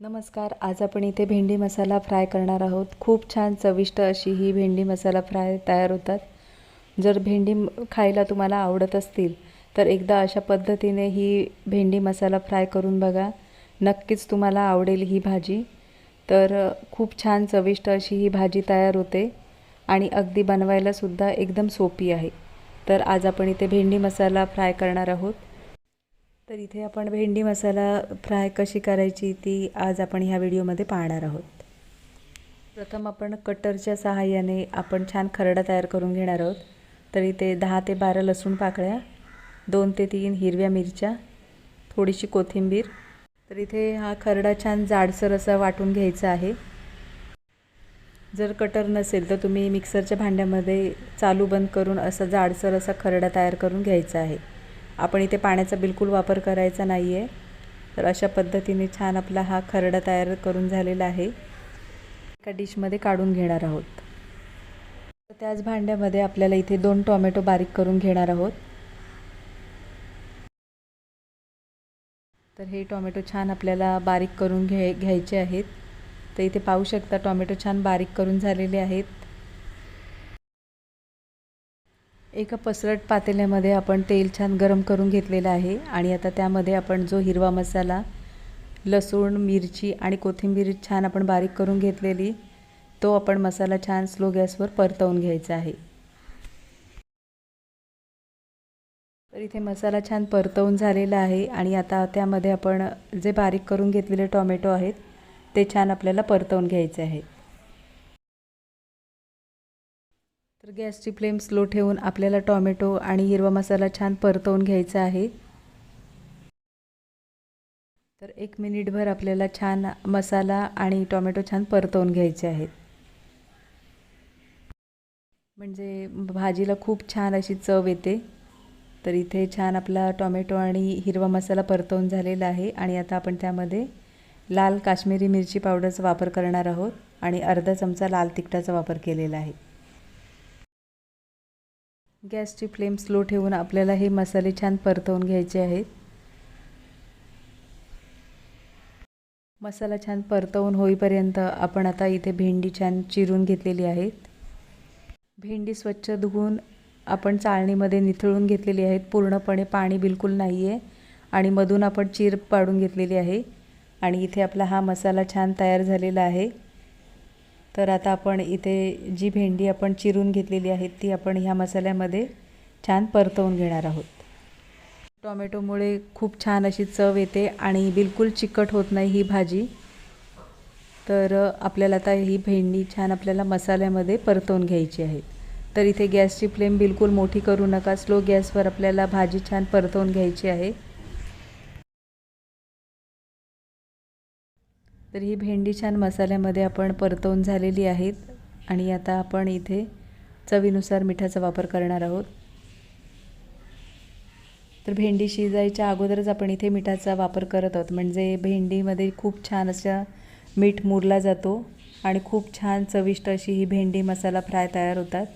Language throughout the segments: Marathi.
नमस्कार आज आपण इथे भेंडी मसाला फ्राय करणार आहोत. खूप छान चविष्ट अशी ही भेंडी मसाला फ्राय तयार होतात. जर भेंडी खायला तुम्हाला आवडत असतील तर एकदा अशा पद्धतीने ही भेंडी मसाला फ्राय करून बघा. नक्कीच तुम्हाला आवडेल ही भाजी. तर खूप छान चविष्ट अशी ही भाजी तयार होते आणि अगदी बनवायलासुद्धा एकदम सोपी आहे. तर आज आपण इथे भेंडी मसाला फ्राय करणार आहोत. तर इथे आपण भेंडी मसाला फ्राय कशी करायची ती आज आपण ह्या व्हिडिओमध्ये पाहणार आहोत. प्रथम आपण कटरच्या सहाय्याने आपण छान खरडा तयार करून घेणार आहोत. तर इथे दहा ते बारा लसूण पाकळ्या दोन ते तीन हिरव्या मिरच्या थोडीशी कोथिंबीर. तर इथे हा खरडा छान जाडसर असा वाटून घ्यायचा आहे. जर कटर नसेल तर तुम्ही मिक्सरच्या भांड्यामध्ये चालू बंद करून असा जाडसर असा खरडा तयार करून घ्यायचा आहे. आपण इथे पाण्याचा बिलकुल वापर करायचा नाही आहे तर अशा पद्धतीने छान आपला हा खरडा तयार करून झालेला आहे. एका डिशमध्ये काढून घेणार आहोत. तर त्याच भांड्यामध्ये आपल्याला इथे दोन टोमॅटो बारीक करून घेणार आहोत. तर हे टोमॅटो छान आपल्याला बारीक करून घे घ्यायचे आहेत. तर इथे पाहू शकता टोमॅटो छान बारीक करून झालेले आहेत. एका पसरट पातेल्यामध्ये आपण तेल छान गरम करून घेतलेलं आहे आणि आता त्यामध्ये आपण जो हिरवा मसाला लसूण मिरची आणि कोथिंबीर छान आपण बारीक करून घेतलेली तो आपण मसाला छान स्लो गॅसवर परतवून घ्यायचा आहे. तर इथे मसाला छान परतवून झालेला आहे आणि आता त्यामध्ये आपण जे बारीक करून घेतलेले टॉमॅटो आहेत ते छान आपल्याला परतवून घ्यायचे आहे. तर गॅसची फ्लेम स्लो ठेवून आपल्याला टॉमॅटो आणि हिरवा मसाला छान परतवून घ्यायचा आहे. तर एक मिनिटभर आपल्याला छान मसाला आणि टॉमॅटो छान परतवून घ्यायचे आहेत. म्हणजे भाजीला खूप छान अशी चव येते. तर इथे छान आपला टॉमॅटो आणि हिरवा मसाला परतवून झालेला आहे आणि आता आपण त्यामध्ये लाल काश्मीरी मिरची पावडरचा वापर करणार आहोत आणि अर्धा चमचा लाल तिखटाचा वापर केलेला आहे. गॅसची फ्लेम स्लो ठेवून आपल्याला हे मसाले छान परतवून घ्यायचे आहेत. मसाला छान परतवून होईपर्यंत आपण आता इथे भेंडी छान चिरून घेतलेली आहेत. भेंडी स्वच्छ धुवून आपण चाळणीमध्ये निथळून घेतलेली आहेत. पूर्णपणे पाणी बिलकुल नाही आहे आणि मधून आपण चीर पाडून घेतलेली आहे. आणि इथे आपला हा मसाला छान तयार झालेला आहे. तर आता आपण इथे जी भेंडी आपण चिरून घेतलेली आहे ती आपण ह्या मसाल्यामध्ये छान परतवून घेणार आहोत. टॉमॅटोमुळे खूप छान अशी चव येते आणि बिलकुल चिकट होत नाही ही भाजी. तर आपल्याला आता ही भेंडी छान आपल्याला मसाल्यामध्ये परतवून घ्यायची आहे. तर इथे गॅसची फ्लेम बिलकुल मोठी करू नका. स्लो गॅसवर आपल्याला भाजी छान परतवून घ्यायची आहे. तर ही भेंडी छान मसाल्यामध्ये आपण परतवून झालेली आहेत आणि आता आपण इथे चवीनुसार मिठाचा वापर करणार आहोत. तर भेंडी शिजायच्या अगोदरच आपण इथे मिठाचा वापर करत आहोत. म्हणजे भेंडीमध्ये खूप छान अशा मीठ मुरला जातो आणि खूप छान चविष्ट अशी ही भेंडी मसाला फ्राय तयार होतात.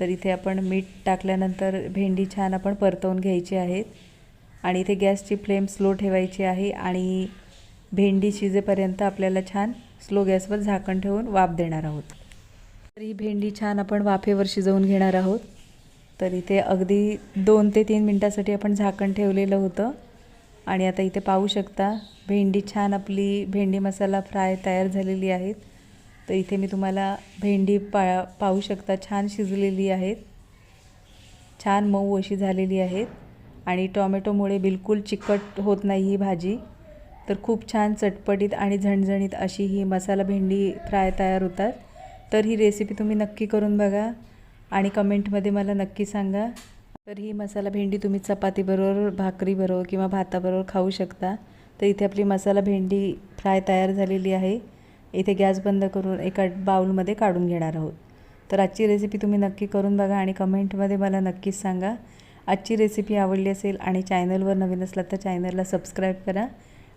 तर इथे आपण मीठ टाकल्यानंतर भेंडी छान आपण परतवून घ्यायची आहेत. आणि इथे गॅसची फ्लेम स्लो ठेवायची आहे आणि भेंडी शिजेपर्यंत आपल्याला छान स्लो गॅसवर झाकण ठेवून वाफ देणार आहोत. तर ही भेंडी छान आपण वाफेवर शिजवून घेणार आहोत. तर इथे अगदी दोन ते तीन मिनटासाठी आपण झाकण ठेवलेलं होतं. आणि आता इथे पाहू शकता भेंडी छान आपली भेंडी मसाला फ्राय तयार झालेली आहेत. तर इथे मी तुम्हाला भेंडी पा पाहू शकता छान शिजलेली आहेत. छान मऊ अशी झालेली आहेत. आणि टॉमॅटोमुळे बिलकुल चिकट होत नाही ही भाजी. तर खूप छान चटपटीत आणि झणझणीत अशी ही मसाला भेंडी फ्राय तयार होतात. तर ही रेसिपी तुम्ही नक्की करून बघा आणि कमेंटमध्ये मला नक्की सांगा. तर ही मसाला भेंडी तुम्ही चपातीबरोबर भाकरीबरोबर किंवा भाताबरोबर खाऊ शकता. तर इथे आपली मसाला भेंडी फ्राय तयार झालेली आहे. इथे गॅस बंद करून एका बाऊलमध्ये काढून घेणार आहोत. तर आजची रेसिपी तुम्ही नक्की करून बघा आणि कमेंटमध्ये मला नक्कीच सांगा. आजची रेसिपी आवडली असेल आणि चॅनलवर नवीन असला तर चॅनलला सबस्क्राईब करा.